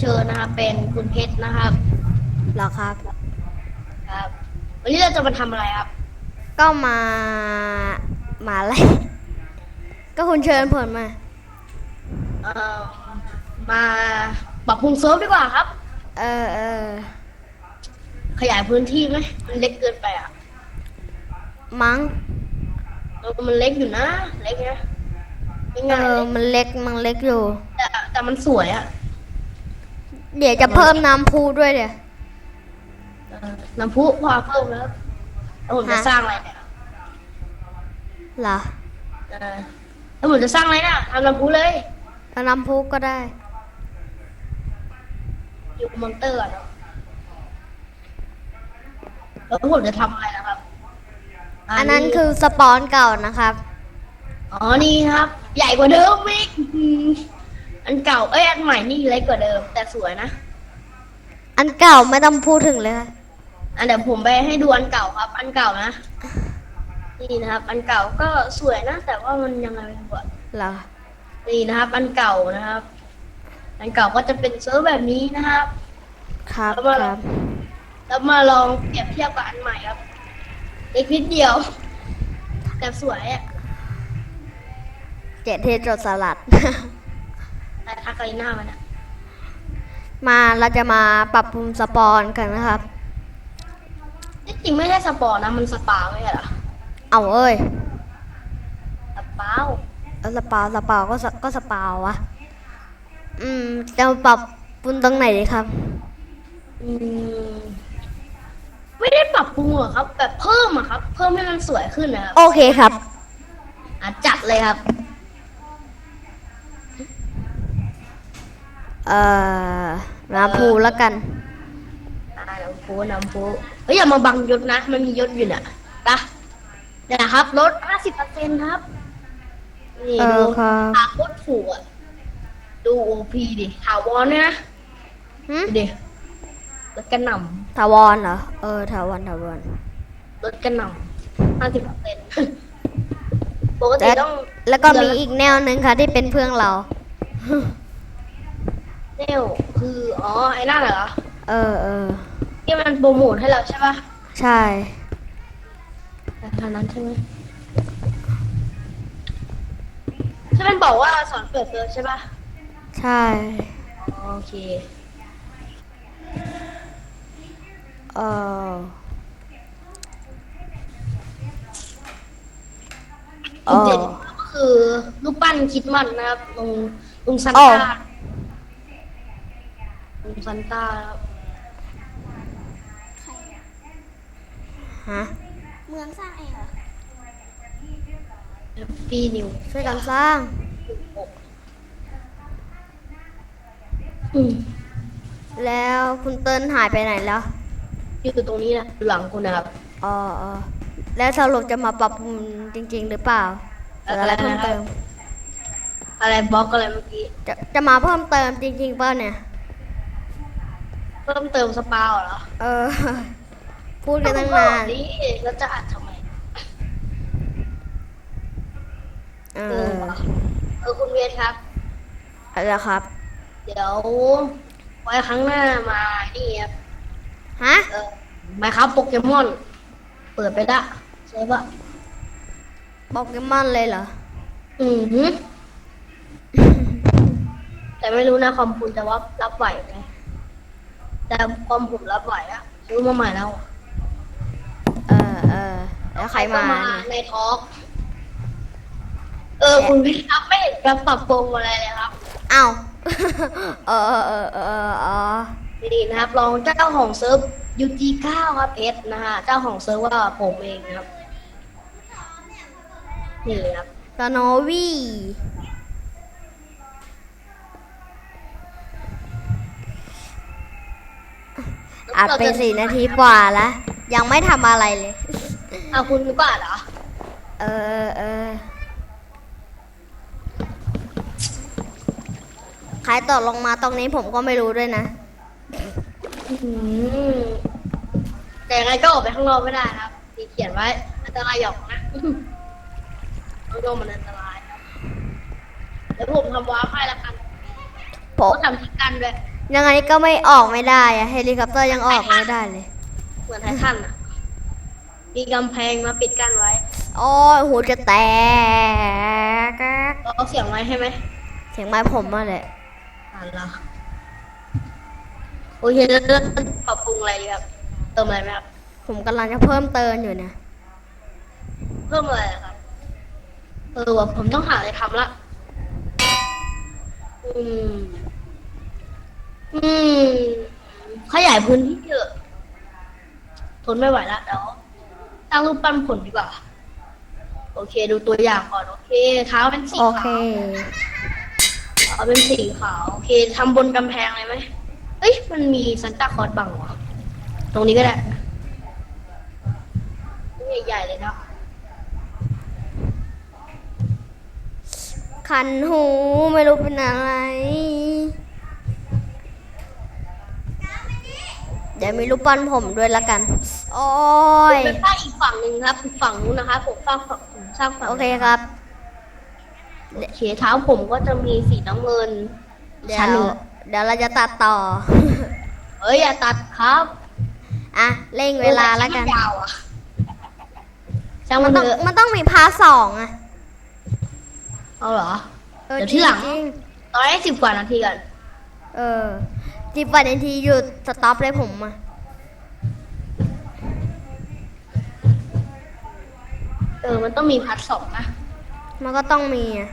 เชิญนะครับ เป็นคุณเพชรนะครับเหรอครับ ครับ วันนี้เราจะมาทำอะไรครับ ก็มามาอะไร ก็คุณเชิญผลมา เอ่อมาปรับปรุงเซิร์ฟดีกว่าครับ เออเออขยายพื้นที่ไหมมันเล็กเกินไปอะมั้งเออมันเล็กอยู่นะ เล็กนะไม่เอง่ายอ มันเล็กมันเล็กอยู่ แต่แต่มันสวยอะ เดี๋ยวจะเพิ่มน้ำพุด้วยเดี๋ยวเออน้ำพุพอเพิ่มแล้วแล้วผมจะฮะสร้างอะไรเนี่ยเหรอเออแล้วผมจะสร้างอะไรนะทำน้ำพุเลยเอาน้ำพุก็ได้ อยู่มอนเตอร์อะเนาะแล้วผมจะทำอะไรนะครับอันนั้นคือสปอนเก่านะครับ อ๋อนี่ครับ ใหญ่กว่าเดิมอีก อืมอันเก่าเอ้ยอันใหม่นี่เล็กกว่าเดิม แต่สวยนะอันเก่าไม่ต้องพูดถึงเลยค่ะอันเดี๋ยวผมไปให้ดูอันเก่าครับ อันเก่านะนี่นะครับ อันเก่าก็สวยนะ แต่ว่ามันยังไงไม่รู้อะเหรอนี่นะครับ อันเก่านะครับ อันเก่าก็จะเป็นเซิร์ฟแบบนี้นะครับ ครับแล้วมาครับ แล้วมาลองเปรียบเทียบกับอันใหม่ครับเล็กนิดเดียว แต่สวยอะ เจ็ดเทจดสลัด แต่ทักไลหน้ามันอะมาเราจะมาปรับปรุงสปอนกันนะครับที่จริงไม่ใช่สปอร์ตนะ มันสปาไม่ใช่เหรอเอาเอ้ยสปาวแล้วสปาวสปาวก็สก็สปาววะอืมจะปรับปรุงตรงไหนดีครับ อืมไม่ได้ปรับปรุงหรอกครับ แบบเพิ่มอะครับ เพิ่มให้มันสวยขึ้นนะครับโอเคครับ อะจัดเลยครับ เอ่อน้ำพูแล้วกันอ่าน้ำพุน้ำพุเฮ้ยอย่ามาบังยศนะ มันมียศอยู่น่ะนะเนี่ยนะครับลดห้าสิบเปอร์เซ็นต์ครับ นี่เอดูอครับตาโคตรถูกอะ ดูโอพีดิถาวรเนี่ยนะหึดูดิรถกระหน่ถาวรเหรอเออถาวรถาวรำรถกระหน่ำห้าสิบเปอร์เซ็นต์ปกติแล้วต้องแล้วก็มีอีกแนวหนึ่งค่ะที่เป็นเพื่อนเรา เนวคืออ๋อไอ้นั่นเหรอเออเออที่มันโปรโมทให้เราใช่ปะใช่อันนั้นใช่ไหมใช่มันบอกว่าสอนเปิดเซิร์ฟใช่ปะใช่อ๋อโอเคเออเอจุดอเด่นก็คือรูปปั้นคริดมันนะครับลุงลุงซันโอ้ต้า ลุงซันต้าครับฮะเมืองสร้างเองเหรอปีนิวช่วยกันสร้าง อืมแล้วคุณเติ้ลหายไปไหนแล้วอยู่ตรงนี้นะอยู่หลังคุณนะครับ อ๋ออ๋อแล้วสรุปจะมาปรับปรุงจริง ๆ หรือเปล่าหรืออะไรเพิ่มเติม อะไรบล็อกอะไรเมื่อกี้ จะจะมาเพิ่มเติมจริงๆเปล่าเนี่ย เพิ่มเติมสปาวเหรอเออ พูดกันตั้งนานนี่แล้วจะอัดทำไม เอเอออเออคุณเวทครับ อะไรครับ เดี๋ยวไว้ครั้งหน้ามานี่ครับฮะ เออมาครับโปเกมอน เปิดไปละใช่ปะโปเกมอนเลยเหรอ อือหือ แต่ไม่รู้นะคอมคุณจะว่ารับไหวไหม แต่คอมผมรับไหวอะซื้อมาใหม่แล้วเออเออแล้วใครมา ก็เนี่ยในทอล์กเออคุณวิทย์ครับไม่เห็นจะปรับปรุงอะไรเลยครับเอ้าเออเออเออเอออ๋อนี่นะครับรองเจ้าของเซิร์ฟ UG9 ครับเอสนะฮะเจ้าของเซิร์ฟว่าผมเองนะครับนี่ครับสโนวี่ อัดไปสี่นาทีกว่าแล้วยังไม่ทำอะไรเลย เอาคุณกว่าเหรอ เออเออใครตกลงมาตรงนี้ผมก็ไม่รู้ด้วยนะอื้อหือแต่ยังไงก็ออกไปข้างนอกไม่ได้นะครับมีเขียนไว้ อันตรายหยอกนะข้างนอกมันอันตรายครับเดี๋ยวผมทำวาร์ปให้แล้วกันผผมมก็ทำที่กันด้วย ยังไงก็ไม่ออกไม่ได้อะเฮลิคอปเตอร์ยังออกไม่ได้เลย เหมือนไททันอะมีกำแพงมาปิดกั้นไว้โอ้ยหูจะแตกเราเอาเสียงไว้ให้ไหมเสียงไม้ผมมาเลยอ่านละโอเคแล้วแล้วปรับปรุงอะไรดีครับ เติมอะไรไหมครับ ผมกำลังจะเพิ่มเติมอยู่เนี่ยเพิ่มอะไรอะครับเออว่าผมต้องหาอะไรทำละ อืม อืม ขยายพื้นที่เยอะ ทนไม่ไหวละเดี๋ยวตั้งรูปปั้นผลดีกว่า โอเค ดูตัวอย่างก่อน โอเค เท้าเป็นสีโอขาวเคเอาเป็นสีขาว โอเคทำบนกำแพงเลยไหมเอ้ย มันมีซันตาคลอสบังวะตรงนี้ก็ได้นี่ใหญ่ๆเลยเนาะ คันหูไม่รู้เป็นอะไร เดี๋ยวมีรูปปั้นผมด้วยละกัน โอ้ยเป็นป้ายอีกฝั่งหนึ่งครับอีกฝั่งนู้นนะคะผมสร้างฝั่งผมสร้างฝั่งโอเคครับโอเคเท้าผมก็จะมีสีน้ำเงินเดี๋ยชั้นหวนึ่งเดี๋ยวเราจะตัดต่อ เอ้ยอย่าตัดครับอะเร่งเวลาละกันยาวอะช่างมัมันนต้องเถอะมันต้องมีพาร์ทสองอะเอาเหรอออเดี๋ยวที่หลังจริงตอนนี้สิบกว่านาทีกันๆเออ จิบวันนาทีหยุดสต็อปเลยผมอะเออ มันต้องมีพัดสองนะ มันก็ต้องมีอะ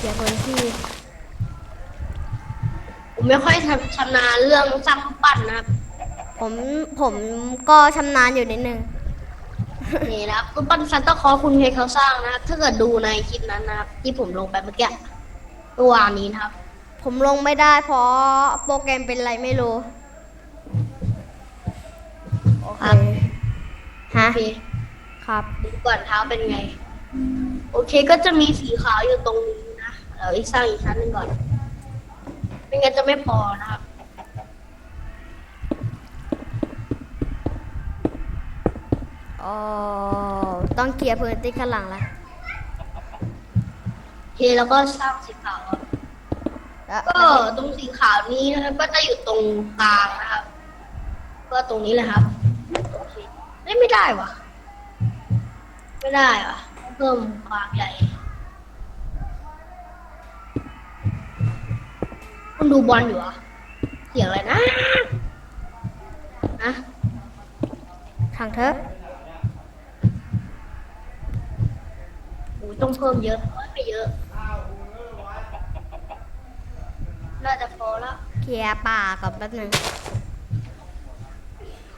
เดี๋ยวคนที่ ผมไม่ค่อยชำชำนาญเรื่องสร้างรูปปั้นนะครับผมผมก็ชำนาญอยู่นิดนึง นี่นะครับรูปปั้นซันตาคลอสคุณเคเขาสร้างนะครับ ถ้าเกิดดูในคลิปนั้นนะครับ ที่ผมลงไปเมื่อกี้ เมื่อวานนี้นะครับ ผมลงไม่ได้เพราะโปรแกรมเป็นไรไม่รู้โอเคฮะโอเคครับดูก่อนเท้าเป็นไง โอเคก็จะมีสีขาวอยู่ตรงนี้นะเดี๋ยวอีกสร้างอีกชั้นหนึ่งก่อนไม่งั้นจะไม่พอนะครับอ๋อต้องเคลียร์พื้นที่ข้างหลังละโอเคแล้วก็สร้างสีขาวครับ แล้วก็ตรงสีขาวนี้นะครับ ก็จะอยู่ตรงกลางนะครับ ก็ตรงนี้แหละครับโอเคเอ้ยไม่ได้วะไม่ได้วะเพิ่มความใหญ่คุณดูบอลอยู่เหรอเสียงอะไรนะนะทางเถอะโอ้ยต้องเพิ่มเยอะเอ้ยไม่เยอะ น่าจะพอแล้วเคลียร์ป่าก่อนแป๊บหนึง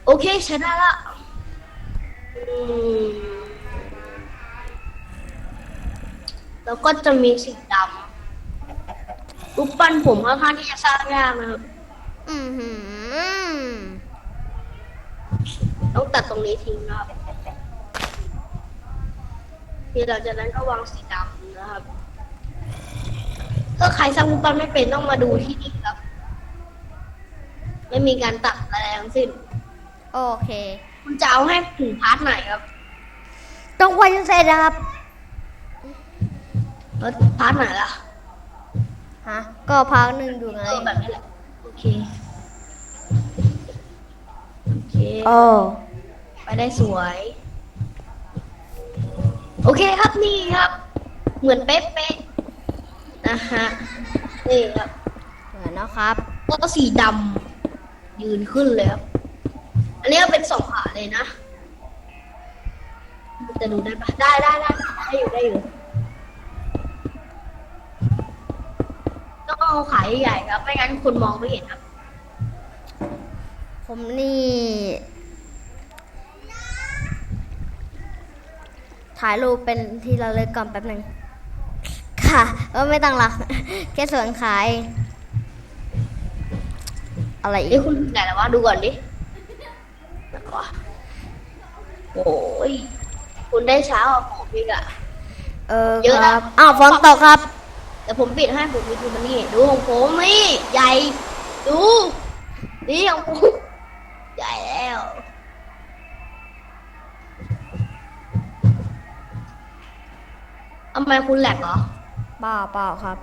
โอเคใช้ได้ละอืมแล้วก็จะมีสีดำรูปปั้นผมค่อนข้างที่จะสร้างยากนะครับอือหือต้องตัดตรงนี้ทิ้งนะครับทีหลังจากนั้นก็วางสีดำนะครับ ถ้าใครสร้างรูปปั้นไม่เป็นต้องมาดูที่นี่ครับ ไม่มีการตัดอะไรทั้งสิ้น โอเค คุณจะเอาให้ถึงพาร์ทไหนครับ ต้องไวจนเสร็จนะครับแล้วพาร์ทไหนล่ะฮะก็พักหนึ่งอยู่ไงเออแบบนี้แหละโอเคโอเคโอ้ไปได้สวย โอเคครับนี่ครับ เหมือนเป๊ะๆ นะฮะนี่ครับเหมือนนะครับก็สีดำยืนขึ้นเลยครับอันนี้ก็เป็นสองขาเลยนะจะดูได้ปะได้ได้ได้ได้อยู่ได้อยู่ต้องเอาขาใหญ่ๆครับ ไม่งั้นคุณมองไม่เห็นครับ ผมนี่ ถ่ายรูปเป็นที่เราเลิกก่อนแป๊บหนึ่ง ค่ะก็ไม่ต้องหรักแค่ส่วนขายอะไรอีนี่กคุณถึงไหนแล้ววะดูก่อนดิไหนวะโอ้ยคุณได้ช้ากว่าผมอีกอะ เออเยอะคนะ รับอ้าวฝนตกครับแต่ผมปิดให้ผมมีดูมันนี่ดูของผมนี่ใหญ่ ดูนี่ของผมใหญ่แล้วทำไมคุณแหลกเหรอ เปล่าเปล่าครับ